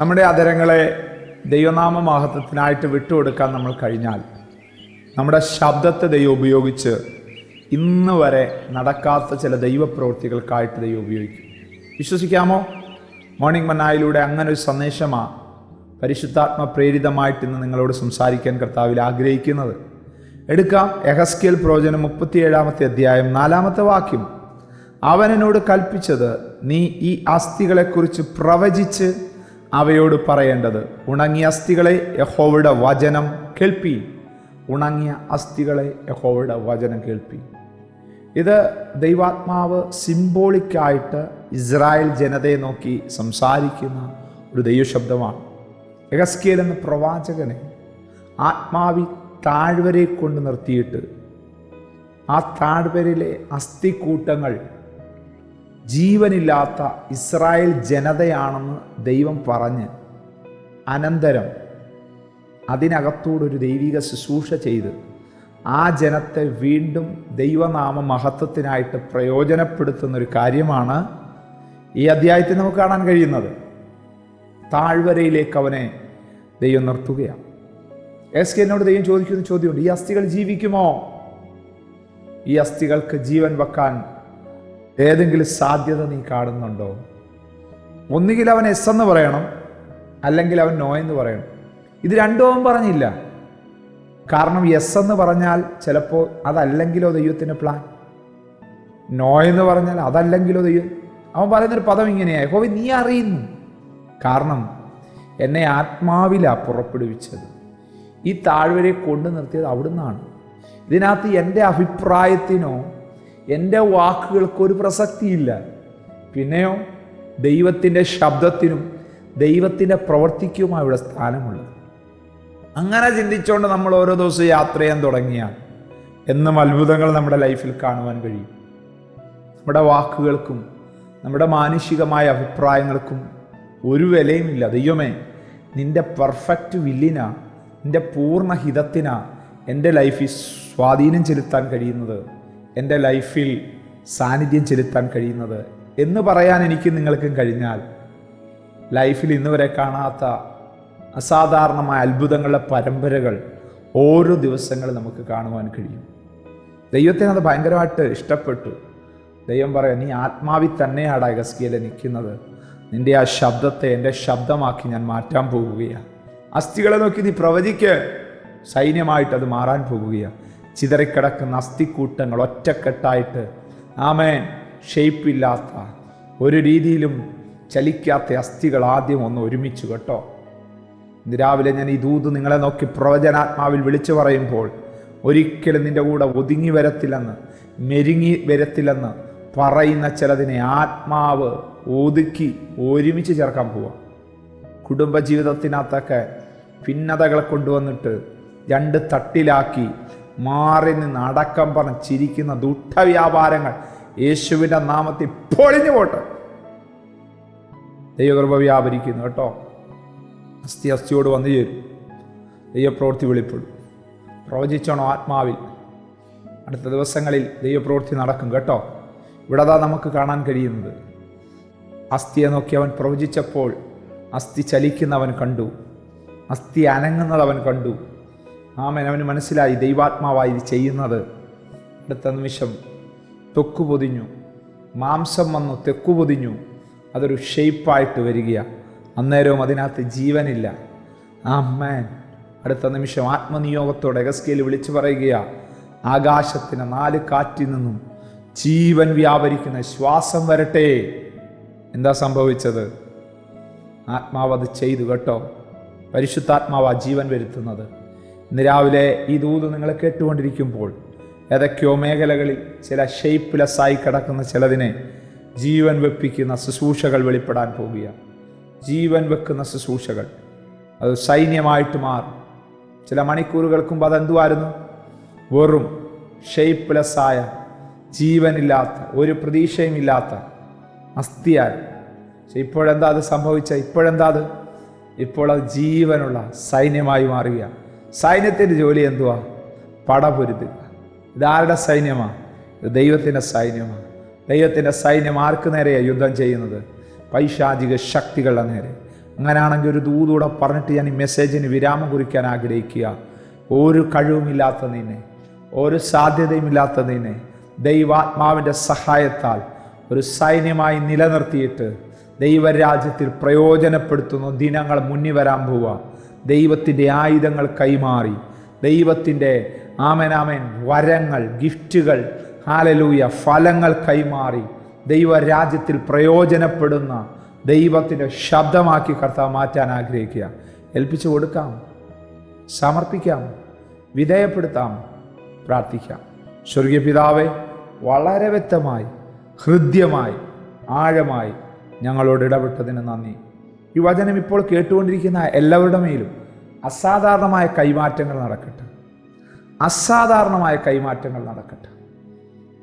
നമ്മുടെ അതരങ്ങളെ ദൈവനാമ മഹത്വത്തിനായിട്ട് വിട്ടുകൊടുക്കാൻ നമ്മൾ കഴിഞ്ഞാൽ നമ്മുടെ ശബ്ദത്തെ ദൈവം ഉപയോഗിച്ച് ഇന്ന് വരെ നടക്കാത്ത ചില ദൈവപ്രവൃത്തികൾക്കായിട്ട് ദൈവം ഉപയോഗിക്കും. വിശ്വസിക്കാമോ? മോർണിംഗ് മന്നായിലൂടെ അങ്ങനെ ഒരു സന്ദേശമാണ് പരിശുദ്ധാത്മ പ്രേരിതമായിട്ട് ഇന്ന് നിങ്ങളോട് സംസാരിക്കാൻ കർത്താവിൽ ആഗ്രഹിക്കുന്നത്. എടുക്കാം. എഹസ്കേൽ പ്രവചനം മുപ്പത്തിയേഴാമത്തെ അധ്യായം നാലാമത്തെ വാക്യം. അവനോട് കൽപ്പിച്ചത് നീ ഈ അസ്ഥികളെക്കുറിച്ച് പ്രവചിച്ച് അവയോട് പറയേണ്ടത് ഉണങ്ങിയ അസ്ഥികളെ യഹോവയുടെ വചനം കേൾപ്പി. ഉണങ്ങിയ അസ്ഥികളെ യഹോവയുടെ വചനം കേൾപ്പി. ഇത് ദൈവാത്മാവ് സിംബോളിക്കായിട്ട് ഇസ്രായേൽ ജനതയെ നോക്കി സംസാരിക്കുന്ന ഒരു ദൈവശബ്ദമാണ്. എഗസ്കേൽ എന്ന പ്രവാചകനെ ആത്മാവി താഴ്വരെ കൊണ്ട് നിർത്തിയിട്ട് ആ താഴ്വരയിലെ അസ്ഥിക്കൂട്ടങ്ങൾ ജീവനില്ലാത്ത ഇസ്രായേൽ ജനതയാണെന്ന് ദൈവം പറഞ്ഞ് അനന്തരം അതിനകത്തോടൊരു ദൈവിക ശുശ്രൂഷ ചെയ്ത് ആ ജനത്തെ വീണ്ടും ദൈവനാമ മഹത്വത്തിനായിട്ട് പ്രയോജനപ്പെടുത്തുന്ന ഒരു കാര്യമാണ് ഈ അധ്യായത്തിൽ നമുക്ക് കാണാൻ കഴിയുന്നത്. താഴ്വരയിലേക്ക് അവനെ ദൈവം നിർത്തുകയാണ്. എസ് കെ എന്നോട് ദൈവം ചോദിക്കുന്ന ചോദ്യമുണ്ട് ഈ അസ്ഥികൾ ജീവിക്കുമോ? ഈ അസ്ഥികൾക്ക് ജീവൻ വെക്കാൻ ഏതെങ്കിലും സാധ്യത നീ കാണുന്നുണ്ടോ? ഒന്നുകിൽ അവൻ എസ് എന്ന് പറയണം അല്ലെങ്കിൽ അവൻ നോ എന്ന് പറയണം. ഇത് രണ്ടും അവൻ പറഞ്ഞില്ല. കാരണം എസ് എന്ന് പറഞ്ഞാൽ ചിലപ്പോൾ അതല്ലെങ്കിലോ ദൈവത്തിന്റെ പ്ലാൻ നോ എന്ന് പറഞ്ഞാൽ അതല്ലെങ്കിലോ ദൈവം. അവൻ പറയുന്നൊരു പദം ഇങ്ങനെയായി ഹോവി നീ അറിയുന്നു. കാരണം എന്നെ ആത്മാവിലാ പുറപ്പെടുവിച്ചത്. ഈ താഴ്വരെ കൊണ്ടു നിർത്തിയത് അവിടുന്നാണ്. ഇതിനകത്ത് എന്റെ അഭിപ്രായത്തിനോ എന്റെ വാക്കുകൾക്ക് ഒരു പ്രസക്തിയില്ല. പിന്നെയോ ദൈവത്തിന്റെ ശബ്ദത്തിനും ദൈവത്തിന്റെ പ്രവർത്തിക്കുമാണ് ഇവിടെ സ്ഥാനമുള്ളത് അങ്ങനെ ചിന്തിച്ചുകൊണ്ട് നമ്മൾ ഓരോ ദിവസവും യാത്ര ചെയ്യാൻ തുടങ്ങിയാൽ എന്നും അത്ഭുതങ്ങൾ നമ്മുടെ ലൈഫിൽ കാണുവാൻ കഴിയും. നമ്മുടെ വാക്കുകൾക്കും നമ്മുടെ മാനുഷികമായ അഭിപ്രായങ്ങൾക്കും ഒരു വിലയുമില്ല. ദൈവമേ നിന്റെ പെർഫെക്റ്റ് വില്ലിനാ നിന്റെ പൂർണ ഹിതത്തിനാ എന്റെ ലൈഫിൽ സ്വാധീനം ചെലുത്താൻ കഴിയുന്നത്. എന്റെ ലൈഫിൽ സാന്നിധ്യം ചെലുത്താൻ കഴിയുന്നത് എന്ന് പറയാൻ എനിക്ക് നിങ്ങൾക്കും കഴിഞ്ഞാൽ ലൈഫിൽ ഇന്നുവരെ കാണാത്ത അസാധാരണമായ അത്ഭുതങ്ങളുടെ പരമ്പരകൾ ഓരോ ദിവസങ്ങളും നമുക്ക് കാണുവാൻ കഴിയും. ദൈവത്തിന് അത് ഭയങ്കരമായിട്ട് ഇഷ്ടപ്പെട്ടു. ദൈവം പറയാം നീ ആത്മാവി തന്നെയാണ് അഗസ്കിയിൽ നിൽക്കുന്നത്. നിന്റെ ആ ശബ്ദത്തെ എന്റെ ശബ്ദമാക്കി ഞാൻ മാറ്റാൻ പോകുകയാണ്. അസ്ഥികളെ നോക്കി നീ പ്രവചിക്ക്. സൈന്യമായിട്ട് അത് മാറാൻ പോകുകയാണ്. ചിതറിക്കിടക്കുന്ന അസ്ഥിക്കൂട്ടങ്ങൾ ഒറ്റക്കെട്ടായിട്ട് ആമേൻ. ഷെയ്പ്പില്ലാത്ത ഒരു രീതിയിലും ചലിക്കാത്ത അസ്ഥികൾ ആദ്യം ഒന്ന് ഒരുമിച്ച് കേട്ടോ. ഇന്ന് രാവിലെ ഞാൻ ഈ ദൂത് നിങ്ങളെ നോക്കി പ്രവചനാത്മാവിൽ വിളിച്ചു പറയുമ്പോൾ ഒരിക്കലും നിന്റെ കൂടെ ഒതുങ്ങി വരത്തില്ലെന്ന് മെരുങ്ങി വരത്തില്ലെന്ന് പറയുന്ന ചിലതിനെ ആത്മാവ് ഒതുക്കി ഒരുമിച്ച് ചേർക്കാൻ പോവാം. കുടുംബജീവിതത്തിനകത്തൊക്കെ ഭിന്നതകളെ കൊണ്ടുവന്നിട്ട് രണ്ട് തട്ടിലാക്കി മാറി നിന്ന് അടക്കം പറഞ്ഞ് ചിരിക്കുന്ന ദുഃഖവ്യാപാരങ്ങൾ യേശുവിന്റെ നാമത്തിൽ പൊളിഞ്ഞു പോട്ടെ. ദൈവകൃപ വ്യാപരിക്കുന്നു കേട്ടോ. അസ്ഥി അസ്ഥിയോട് വന്നു ചേരും. ദൈവപ്രവൃത്തി വെളിപ്പെടും. പ്രവചിച്ചോണോ ആത്മാവിൽ. അടുത്ത ദിവസങ്ങളിൽ ദൈവപ്രവൃത്തി നടക്കും കേട്ടോ. ഇവിടെ അതാ നമുക്ക് കാണാൻ കഴിയുന്നത്. അസ്ഥിയെ നോക്കി അവൻ പ്രവചിച്ചപ്പോൾ അസ്ഥി ചലിക്കുന്നവൻ കണ്ടു. അസ്ഥി അനങ്ങുന്നത് അവൻ കണ്ടു. ആമൻ. അവന് മനസ്സിലായി ദൈവാത്മാവായി ഇത് ചെയ്യുന്നത്. അടുത്ത നിമിഷം തൊക്കു പൊതിഞ്ഞു. മാംസം വന്നു തെക്കു പൊതിഞ്ഞു. അതൊരു ഷെയ്പ്പായിട്ട് വരികയാണ് അന്നേരവും അതിനകത്ത് ജീവനില്ല. ആമേൻ. അടുത്ത നിമിഷം ആത്മനിയോഗത്തോടെ എഗസ്കേൽ വിളിച്ചു പറയുകയാണ് ആകാശത്തിന് നാല് കാറ്റിൽ നിന്നും ജീവൻ വ്യാപരിക്കുന്ന ശ്വാസം വരട്ടെ. എന്താ സംഭവിച്ചത്? ആത്മാവ് അത് ചെയ്തു കേട്ടോ. പരിശുദ്ധാത്മാവാ ജീവൻ വരുത്തുന്നത്. ഇന്ന് രാവിലെ ഈ ദൂത് നിങ്ങൾ കേട്ടുകൊണ്ടിരിക്കുമ്പോൾ ഏതൊക്കെയോ മേഖലകളിൽ ചില ഷെയ്പ്പ്ലെസ്സായി കിടക്കുന്ന ചിലതിനെ ജീവൻ വെപ്പിക്കുന്ന ശുശ്രൂഷകൾ വെളിപ്പെടാൻ പോവുകയാണ്. ജീവൻ വെക്കുന്ന ശുശ്രൂഷകൾ. അത് സൈന്യമായിട്ട് മാറും. ചില മണിക്കൂറുകൾക്ക് മുമ്പ് അതെന്തുമായിരുന്നു വെറും ഷെയ്പ്പ്ലെസ്സായ ജീവനില്ലാത്ത ഒരു പ്രതീക്ഷയും ഇല്ലാത്ത അസ്ഥിയായി പക്ഷെ ഇപ്പോഴെന്താ അത് സംഭവിച്ച ഇപ്പോഴെന്താ അത്? ഇപ്പോൾ അത് ജീവനുള്ള സൈന്യമായി മാറുക സൈന്യത്തിന്റെ ജോലി എന്തുവാ? പടപൊരുതുക. ഇതാരുടെ സൈന്യമാണ് ഇത് ദൈവത്തിന്റെ സൈന്യമാണ് ദൈവത്തിന്റെ സൈന്യം ആർക്ക് നേരെയാണ് യുദ്ധം ചെയ്യുന്നത്? പൈശാചിക ശക്തികളുടെ നേരെ. അങ്ങനെയാണെങ്കിൽ ഒരു ദൂതൂടെ പറഞ്ഞിട്ട് ഞാൻ ഈ മെസ്സേജിന് വിരാമം കുറിക്കാൻ ആഗ്രഹിക്കുക. ഒരു കഴിവുമില്ലാത്ത നിന്നെ ഒരു സാധ്യതയുമില്ലാത്ത നിന്നെ ദൈവാത്മാവിന്റെ സഹായത്താൽ ഒരു സൈന്യമായി നിലനിർത്തിയിട്ട് ദൈവരാജ്യത്തിൽ പ്രയോജനപ്പെടുത്തുന്ന ദിനങ്ങൾ മുന്നിൽ വരാൻ പോവുക. ദൈവത്തിന്റെ ആയുധങ്ങൾ കൈമാറി. ദൈവത്തിന്റെ ആമനാമൻ വരങ്ങൾ ഗിഫ്റ്റുകൾ ഹാലലൂയ ഫലങ്ങൾ കൈമാറി. ദൈവരാജ്യത്തിൽ പ്രയോജനപ്പെടുന്ന ദൈവത്തിന്റെ ശബ്ദമാക്കി കർത്താവ് മാറ്റാൻ ആഗ്രഹിക്കുക. ഏൽപ്പിച്ചു കൊടുക്കാം. സമർപ്പിക്കാം. വിധേയപ്പെടുത്താം. പ്രാർത്ഥിക്കാം. സ്വർഗീയ പിതാവെ വളരെ വ്യക്തമായി ഹൃദ്യമായി ആഴമായി ഞങ്ങളോട് ഇടപെട്ടതിന് നന്ദി. ഈ വചനം ഇപ്പോൾ കേട്ടുകൊണ്ടിരിക്കുന്ന എല്ലാവരുടെ മേലും അസാധാരണമായ കൈമാറ്റങ്ങൾ നടക്കട്ടെ. അസാധാരണമായ കൈമാറ്റങ്ങൾ നടക്കട്ടെ.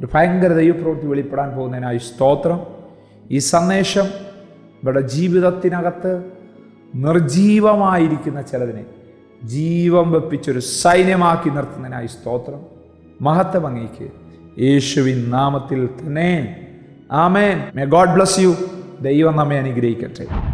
ഒരു ഭയങ്കര ദൈവപ്രവൃത്തി വെളിപ്പെടാൻ പോകുന്നതിനായി സ്തോത്രം. ഈ സന്ദേശം ഇവിടെ ജീവിതത്തിനകത്ത് നിർജീവമായിരിക്കുന്ന ചിലതിനെ ജീവം വെപ്പിച്ചൊരു സൈന്യമാക്കി നിർത്തുന്നതിനായി സ്തോത്രം. മഹത്വം അങ്ങേക്ക്. യേശുവിൻ നാമത്തിൽ തന്നെ. ആമേൻ. മേ ഗോഡ് ബ്ലസ് യു ദൈവം നമ്മെ അനുഗ്രഹിക്കട്ടെ.